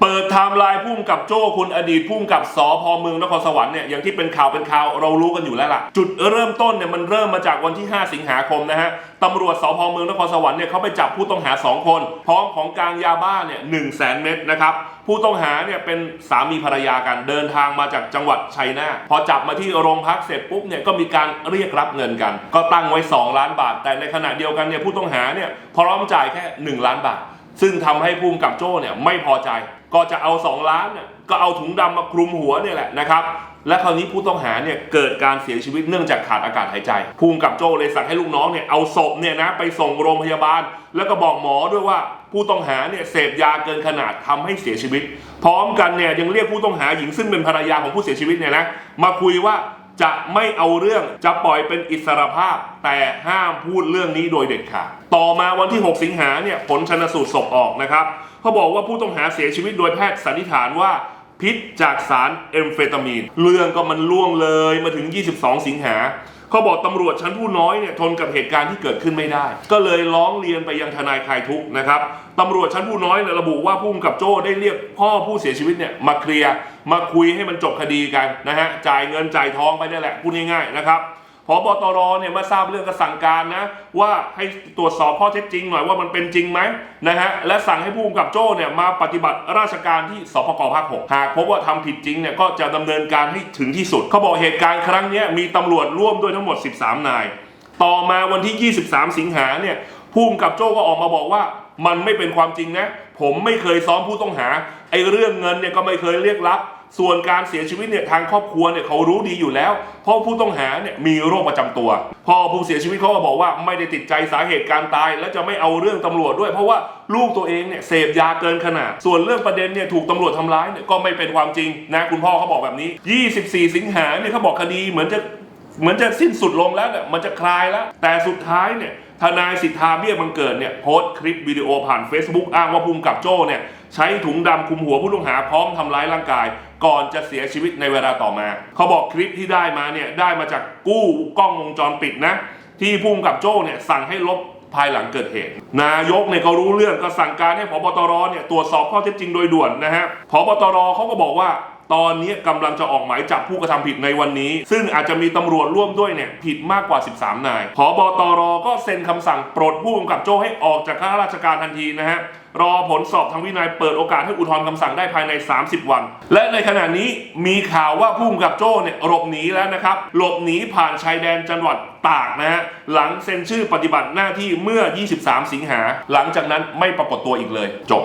เปิดไทม์ไลน์พุ่มกับโจ้คุณอดีตพุ่มกับสพเมืองนครสวรรค์เนี่ยอย่างที่เป็นข่าวเป็นข่าวเรารู้กันอยู่แล้วล่ะ จุดเริ่มต้นเนี่ยมันเริ่มมาจากวันที่ 5 สิงหาคมนะฮะตำรวจสพเมืองนครสวรรค์เนี่ยเขาไปจับผู้ต้องหา 2 คน พร้อมของกลางยาบ้าเนี่ยหนึ่งแสนเม็ดนะครับผู้ต้องหาเนี่ยเป็นสามีภรรยากันเดินทางมาจากจังหวัดชัยนาทพอจับมาที่โรงพักเสร็จปุ๊บเนี่ยก็มีการเรียกรับเงินกัน ก็ตั้งไว้ 2 ล้านบาท แต่ในขณะเดียวกันเนี่ยผู้ต้องหาเนี่ยพร้อมจ่ายแค่ 1 ล้านบาท ซึ่งทำให้ภูมิกับโจ้เนี่ยไม่พอใจ ก็จะเอา 2 ล้านเนี่ยก็เอาถุงดำมาคลุมหัวเนี่ยแหละนะครับและคราวนี้ผู้ต้องหาเนี่ยเกิดการเสียชีวิตเนื่องจากขาดอากาศหายใจภูมิกับโจ้เลยสั่งให้ลูกน้องเนี่ยเอาศพเนี่ยนะไปส่งโรงพยาบาล แล้วก็บอกหมอด้วยว่าผู้ต้องหาเนี่ยเสพยาเกินขนาดทำให้เสียชีวิต พร้อมกันเนี่ยยังเรียกผู้ต้องหาหญิงซึ่งเป็นภรรยาของผู้เสียชีวิตเนี่ยนะมาคุยว่า จะไม่เอาเรื่องจะปล่อยเป็นอิสรภาพ แต่ห้ามพูดเรื่องนี้โดยเด็ดขาดต่อมาวันที่ 6 สิงหาเนี่ยผลชนสูตรศพออกนะครับเขาบอกว่าผู้ต้องหาเสียชีวิตโดยแพทย์สันนิษฐานว่าพิษจากสารเอมเฟตามีน เรื่องก็มันล่วงเลยมาถึง 22 สิงหา เขาบอกตำรวจชั้นผู้น้อยเนี่ยทนกับเหตุการณ์ที่เกิดขึ้นไม่ได้ ก็เลยร้องเรียนไปยังทนายคลายทุกข์นะครับตำรวจชั้นผู้น้อยเนี่ยระบุว่าผู้กำกับโจ้ได้เรียกพ่อผู้เสียชีวิตเนี่ยมาเคลียร์มาคุยให้มันจบคดีกันนะฮะจ่ายเงินจ่ายทองไปนี่แหละพูดง่ายๆนะครับ พอบตรเนี่ยเมื่อทราบเรื่องก็สั่งการนะ ว่าให้ตรวจสอบข้อเท็จจริงหน่อยว่ามันเป็นจริงไหมนะฮะและสั่งให้ผู้กำกับโจ้เนี่ยมาปฏิบัติราชการที่สพกภาค6หากพบว่าทำผิดจริงเนี่ยก็จะดำเนินการให้ถึงที่สุด เขาบอกเหตุการณ์ครั้งนี้มีตำรวจร่วมด้วยทั้งหมด 13 นาย ต่อมาวันที่ 23 สิงหาเนี่ยผู้กำกับโจ้ก็ออกมาบอกว่ามันไม่เป็นความจริงนะ ผมไม่เคยซ้อมผู้ต้องหาไอ้เรื่องเงินเนี่ยก็ไม่เคยเรียกรับ ส่วนการเสียชีวิตเนี่ยทางครอบครัวเนี่ยเขารู้ดีอยู่แล้ว เพราะผู้ต้องหาเนี่ยมีโรคประจำตัวพอผู้เสียชีวิตเขาก็บอกว่าไม่ได้ติดใจสาเหตุการตาย และจะไม่เอาเรื่องตำรวจด้วย เพราะว่าลูกตัวเองเนี่ยเสพยาเกินขนาด ส่วนเรื่องประเด็นเนี่ยถูกตำรวจทำร้ายเนี่ยก็ไม่เป็นความจริงนะคุณพ่อเขาบอกแบบนี้ 24 สิงหาเนี่ยเขาบอกคดีเหมือนจะเหมือนจะสิ้นสุดลงแล้วเนี่ยมันจะคลายแล้ว แต่สุดท้ายเนี่ยทนายสิทธาเบี้ยบังเกิดเนี่ยโพสต์คลิปวิดีโอผ่าน Facebook อ้างว่าภูมิกับโจ้เนี่ย ใช้ถุงดำคลุมหัวผู้ต้องหาพร้อมทำร้ายร่างกาย ก่อนจะเสียชีวิตในเวลาต่อมา เขาบอกคลิปที่ได้มาเนี่ยได้มาจากกู้กล้องวงจรปิดนะ ที่ภูมิกับโจ้เนี่ยสั่งให้ลบภายหลังเกิดเหตุ นายกเนี่ยเขารู้เรื่องก็สั่งการให้พบตรเนี่ยตรวจสอบข้อเท็จจริงโดยด่วนนะฮะพบตรเขาก็บอกว่า ตอนนี้กำลังจะออกหมายจับผู้กระทำผิดในวันนี้ ซึ่งอาจจะมีตำรวจร่วมด้วยเนี่ยผิดมากกว่า 13 นายพบตรก็เซ็นคำสั่งปลดผู้กำกับโจ้ให้ออกจากข้าราชการทันทีนะฮะรอผลสอบทางวินัยเปิดโอกาสให้อุทธรณ์คำสั่งได้ภายใน 30 วัน และในขณะนี้มีข่าวว่าผู้กำกับโจ้เนี่ยหลบหนีแล้วนะครับหลบหนีผ่านชายแดนจังหวัดตากนะฮะหลังเซ็นชื่อปฏิบัติหน้าที่เมื่อ 23 สิงหา หลังจากนั้นไม่ปรากฏตัวอีกเลยจบ